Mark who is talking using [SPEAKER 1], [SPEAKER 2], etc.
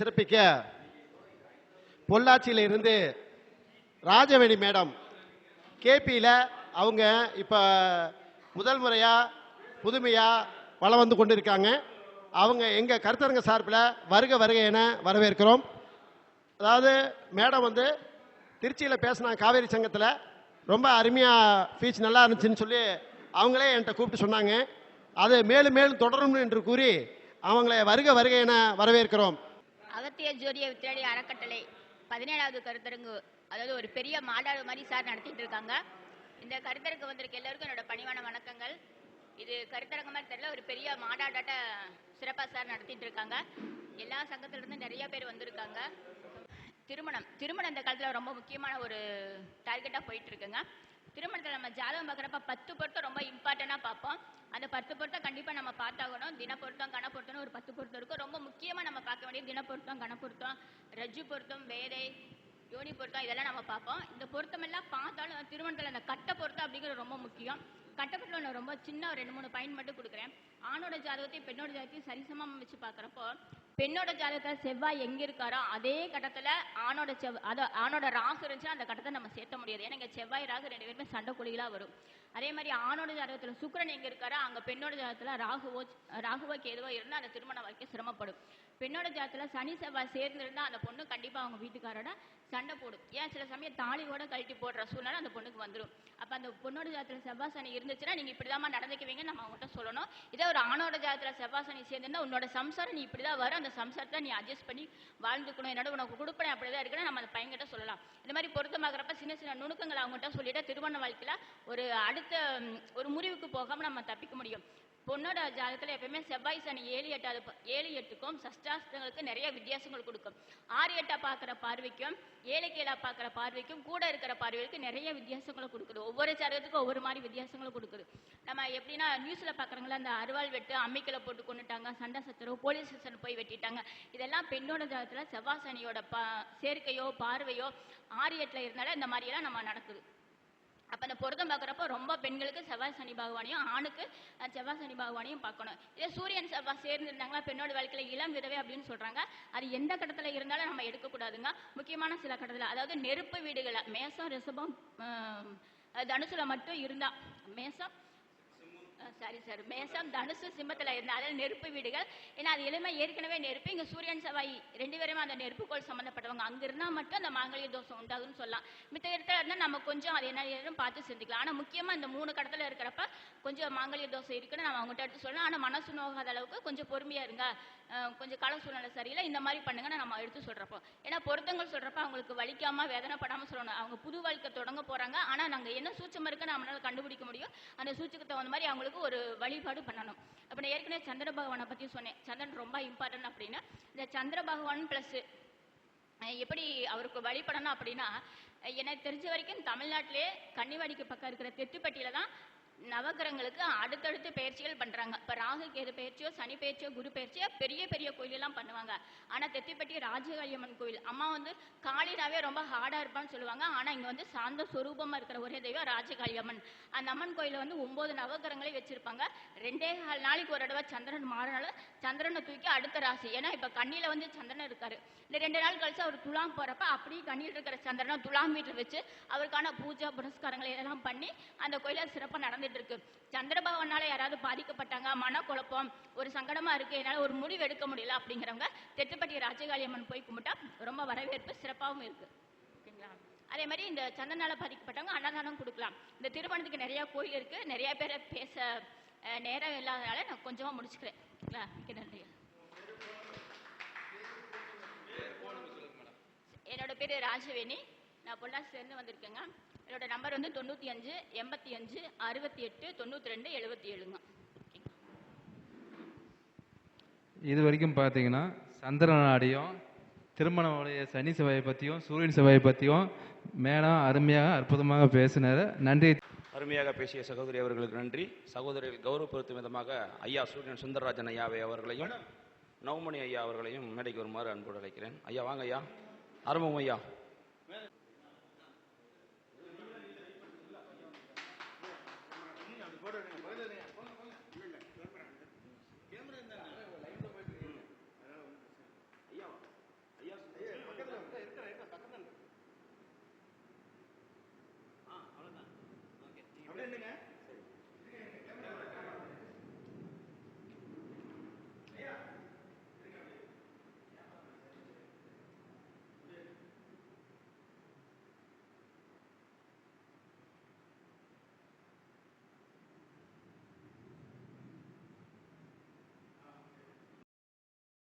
[SPEAKER 1] சிறப்பிக்க பொள்ளாச்சியில இருந்து ராஜவேணி மேடம். கேபியில் அவங்க இப்போ முதல் முறையாக புதுமையாக வளம் வந்து கொண்டு இருக்காங்க அவங்க எங்கள் கருத்தரங்க சார்பில் வருக வருக என வரவேற்கிறோம். அதாவது மேடம் வந்து திருச்சியில் பேசினாங்க காவேரி சங்கத்தில். ரொம்ப அருமையாக ஃபீச் நல்லா இருந்துச்சுன்னு சொல்லி அவங்களே என்கிட்ட கூப்பிட்டு சொன்னாங்க. அது மேலும் மேலும் தொடரும் என்று கூறி அவங்களை வருக வருக என வரவேற்கிறோம்.
[SPEAKER 2] அகத்திய ஜோதிய வித்தியாலி அறக்கட்டளை. பதினேழாவது கருத்தரங்கு அதாவது ஒரு பெரிய மாநாடு மாதிரி சார் நடத்திட்டு இருக்காங்க. இந்த கருத்தரங்கு வந்திருக்க எல்லாருக்கும் என்னோட பணிவான வணக்கங்கள். இது கருத்தரங்கு மாதிரி தெரியல ஒரு பெரிய மாநாடாட்ட சிறப்பாக சார் நடத்திட்டு இருக்காங்க. எல்லா சங்கத்திலிருந்து நிறைய பேர் வந்திருக்காங்க. திருமணம் திருமணம் இந்த காலத்தில் ரொம்ப முக்கியமான ஒரு டார்கெட்டாக போயிட்டு இருக்குங்க. திருமணத்தில் நம்ம ஜாதகம் பார்க்குறப்ப பத்து பொருத்தம் ரொம்ப இம்பார்ட்டண்ட்டாக பார்ப்போம். அந்த பத்து பொருத்தம் கண்டிப்பாக நம்ம பார்த்தாகணும். தின பொருத்தம் கண பொருத்தம்னு ஒரு பத்து பொருத்தம் இருக்கும். ரொம்ப முக்கியமாக நம்ம பார்க்க வேண்டிய தின பொருத்தம் கண பொருத்தம் ரஜ்ஜு பொருத்தம் வேதை யோனி பொருத்தம் இதெல்லாம் நம்ம பார்ப்போம். இந்த பொருத்தம் எல்லாம் பார்த்தாலும் திருமணத்தில் அந்த கட்ட பொருத்தம் அப்படிங்கிறது ரொம்ப முக்கியம். கட்டப்பட்டில் நான் ரொம்ப சின்ன ஒரு ரெண்டு மூணு பாயிண்ட் மட்டும் கொடுக்குறேன். ஆணோட ஜாதகத்தையும் பெண்ணோட ஜாதகத்தையும் சரிசமமாக வச்சு பார்க்குறப்போ பெண்ணோட ஜாதகத்தில் செவ்வாய் எங்க இருக்காரோ அதே கட்டத்துல ஆணோட செவ் அத ஆணோட ராகு இருந்துச்சுன்னா அந்த கட்டத்தை நம்ம சேர்த்த முடியாது. ஏன்னா இங்க செவ்வாய் ராகு ரெண்டு பேருமே சண்டை குழிகளா வரும். அதே மாதிரி ஆணோட ஜாதகத்துல சுக்கரன் எங்க இருக்காரோ அங்க பெண்ணோட ஜாதகத்துல ராகுவோ ராகுவோ கேதுவோ இருந்தா அந்த திருமண வாழ்க்கை சிரமப்படும். பெண்ணோட ஜாதகத்துல சனி செவ்வாய் சேர்ந்துருந்தா அந்த பொண்ணு கண்டிப்பா அவங்க வீட்டுக்காரோட சண்டை போடும். ஏன் சில சமயம் தாலியோட கழட்டி போடுற சூழ்நிலை அந்த பொண்ணுக்கு வந்துடும் அப்ப அந்த பொண்ணோட ஜாதகத்துல செவ்வாய் சனி இருந்துச்சுன்னா நீங்க இப்படிதாம்மா நடந்துக்குவீங்க நம்ம அவங்ககிட்ட சொல்லணும். இதே ஒரு ஆணோட ஜாதகத்துல செவ்வாய் சனி சேர்ந்திருந்தா உன்னோட சம்சாரம் நீ இப்படிதான் வரும். அந்த சம்சாரத்தை நீ அட்ஜஸ்ட் பண்ணி வாழ்ந்துக்கணும். என்னோட உனக்கு கொடுப்பேன் அப்படிதான் இருக்குன்னு நம்ம அந்த பையன்கிட்ட சொல்லலாம். இந்த மாதிரி பொருத்தமாகறப்ப சின்ன சின்ன நுணுக்கங்கள் அவங்ககிட்ட சொல்லிட்டு திருமண வாழ்க்கையில் ஒரு அடுத்த ஒரு முறிவுக்கு போகாம நம்ம தப்பிக்க முடியும். பொண்ணோட ஜாதகத்துல எப்பயுமே செவ்வாய் சனி ஏழு எட்டாவது ஏழு எட்டுக்கும் சஷ்டாஸ்தங்களுக்கு நிறைய வித்தியாசங்கள் கொடுக்கும். ஆறு எட்டா பார்க்குற பார்வைக்கும் ஏழு கீழா பார்க்குற பார்வைக்கும் கூட இருக்கிற பார்வைக்கும் நிறைய வித்தியாசங்களை கொடுக்குது. ஒவ்வொரு ஜாதகத்துக்கும் ஒவ்வொரு மாதிரி வித்தியாசங்களை கொடுக்குது. நம்ம எப்படின்னா நியூஸ்ல பார்க்குறவங்கள அந்த அருவாள் வெட்டு அம்மிக்கலை போட்டு கொண்டுட்டாங்க சண்டை சச்சரவு போலீஸ் ஸ்டேஷன் போய் வெட்டிட்டாங்க. இதெல்லாம் பெண்ணோட ஜாதகத்துல செவ்வாய் சனியோட பா சேர்க்கையோ பார்வையோ ஆறு எட்டுல இருந்தாலே இந்த மாதிரியெல்லாம் நம்ம நடக்குது. பொருத்தம் பார்க்குறப்போ ரொம்ப பெண்களுக்கு செவ்வாய் சனி பகவானையும் ஆணுக்கு செவ்வாய் சனி பகவானையும் பார்க்கணும். இதே சூரியன் செவ்வாய் சேர்ந்துருந்தாங்களா பெண்ணோட வாழ்க்கையில் இளம் விதவை அப்படின்னு சொல்கிறாங்க அது எந்த கட்டத்தில் இருந்தாலும் நம்ம எடுக்கக்கூடாதுங்க. முக்கியமான சில கட்டத்தில் அதாவது நெருப்பு வீடுகளை மேசம் ரிசபம் தனுசுல மட்டும் இருந்தா மேசம் சாரி சார். மேசம் தனுசு சிம்மத்தில் இருந்தால் அதில் நெருப்பு வீடுகள். ஏன்னா அது எளிமை ஏற்கனவே நெருப்பு. இங்கே சூரியன் செவ்வாய் ரெண்டு பேருமே அந்த நெருப்புக்கோள் சம்மந்தப்பட்டவங்க அங்கே இருந்தால் மட்டும் அந்த மாங்கலிய தோஷம் உண்டாகுன்னு சொல்லலாம். மித்த இடத்துல இருந்தால் நம்ம கொஞ்சம் அது என்ன ஏதுன்னு பார்த்து சிந்திக்கலாம். ஆனால் முக்கியமாக இந்த மூணு கடத்தில் இருக்கிறப்ப கொஞ்சம் மாங்கலிய தோஷம் இருக்குன்னு நம்ம அவங்ககிட்ட எடுத்து சொல்லலாம் ஆனால் மனசு நோகாத அளவுக்கு கொஞ்சம் பொறுமையாக இருங்க. கொஞ்சம் கால சூழ்நிலை சரியில்லை. இந்த மாதிரி பண்ணுங்கன்னு நம்ம எடுத்து சொல்கிறப்போ ஏன்னா பொருத்தங்கள் சொல்கிறப்ப அவங்களுக்கு வலிக்காமல் வேதனைப்படாமல் சொல்லணும். அவங்க புது வாழ்க்கை தொடங்க போகிறாங்க ஆனால் நாங்கள் என்ன சூட்சம் இருக்குன்னு நம்மளால் கண்டுபிடிக்க முடியும். அந்த சூச்சுக்கு தகுந்த மாதிரி அவங்களுக்கு ஒரு வழிபாடு பண்ணணும். அப்ப நான் ஏற்கனவே சந்திர பகவானை பத்தி சொன்னேன். சந்திரன் ரொம்ப இம்பார்ட்டன்ட் அப்படின்னா. இந்த சந்திர பகவான் பிளஸ் எப்படி அவருக்கு வழிபடணும் அப்படின்னா எனக்கு தெரிஞ்ச வரைக்கும் தமிழ்நாட்டிலே கன்னிவாடிக்கு பக்கம் இருக்கிற தெத்துப்பட்டியில தான் நவகிரகங்களுக்கு அடுத்தடுத்து பயிற்சிகள் பண்றாங்க. இப்ப ராகு கேது பயிற்சியோ சனி பயிற்சியோ குரு பயிற்சியோ பெரிய பெரிய கோயிலெல்லாம் பண்ணுவாங்க. ஆனா தெத்திப்பட்டி ராஜகாளியம்மன் கோயில். அம்மா வந்து காளினாவே ரொம்ப ஹார்டா இருப்பான்னு சொல்லுவாங்க. ஆனா இங்க வந்து சாந்த சொரூபமா இருக்கிற ஒரே தெய்வம் ராஜகாளியம்மன். அந்த அம்மன் கோயில வந்து ஒன்பது நவகிரகங்களையும் வச்சிருப்பாங்க. ரெண்டே கால் நாளைக்கு ஒரு தடவை சந்திரன் மாறினால சந்திரனை தூக்கி அடுத்த ராசி. ஏன்னா இப்ப கண்ணில வந்து சந்திரன் இருக்காரு. இந்த ரெண்டு நாள் கழிச்சு அவர் துலாம் போறப்ப அப்படியே கண்ணில் இருக்கிற சந்திரனை துலாம் வீட்டில் வச்சு அவருக்கான பூஜை புனஸ்காரங்களை எல்லாம் பண்ணி அந்த கோயில சிறப்பா நடந்துட்டு இருக்கு சந்திரபவனால யாராவது பாதிக்கப்பட்டாங்க மனக்குழப்பம் ஒரு சங்கடமா இருக்கு என்னால ஒரு முடிவு எடுக்க முடியல அப்படிங்கிறவங்க தெட்டுப்பட்டி ராஜகாளி அம்மன் போய் கும்பிட்டா ரொம்ப வரவேற்பு சிறப்பாகவும் இருக்கு. ஓகேங்களா? அதே மாதிரி இந்த சந்தனால பாதிக்கப்பட்டவங்க அன்னதானம் கொடுக்கலாம். இந்த திருமணத்துக்கு நிறைய கோயில் இருக்கு. நிறைய பேரை பேச நேரம் இல்லாதனால நான் கொஞ்சமா முடிச்சுக்கிறேன். ஓகேங்களா? மிக்க நன்றி. என்னோட பேரு ராஜவேணி. நான் பொள்ளாச்சிலேருந்து வந்திருக்கேங்க. என்னோட நம்பர் வந்து தொண்ணூற்றி அஞ்சு எண்பத்தி அஞ்சு அறுபத்தி எட்டு தொண்ணூற்றி ரெண்டு எழுபத்தி ஏழுங்க.
[SPEAKER 3] இது வரைக்கும் பார்த்தீங்கன்னா சந்திர நாடியும் திருமணமுடைய சனி செவ்வாயை பற்றியும் சூரியன் செவ்வாயை பற்றியும் மேடம் அருமையாக அற்புதமாக பேசினார். நன்றி.
[SPEAKER 4] அருமையாக பேசிய சகோதரி அவர்களுக்கு நன்றி. சகோதரிகள் கௌரவப்படுத்தும் விதமாக ஐயா சூரியன் சுந்தரராஜன் ஐயாவை அவர்களையும் நவமணி ஐயா அவர்களையும் மேடைக்கு வருமாறு அன்போடு அழைக்கிறேன். ஐயா வாங்க ஐயா. ஆரம்பம் ஐயா. போட்டு வைங்க பக்கத்தில்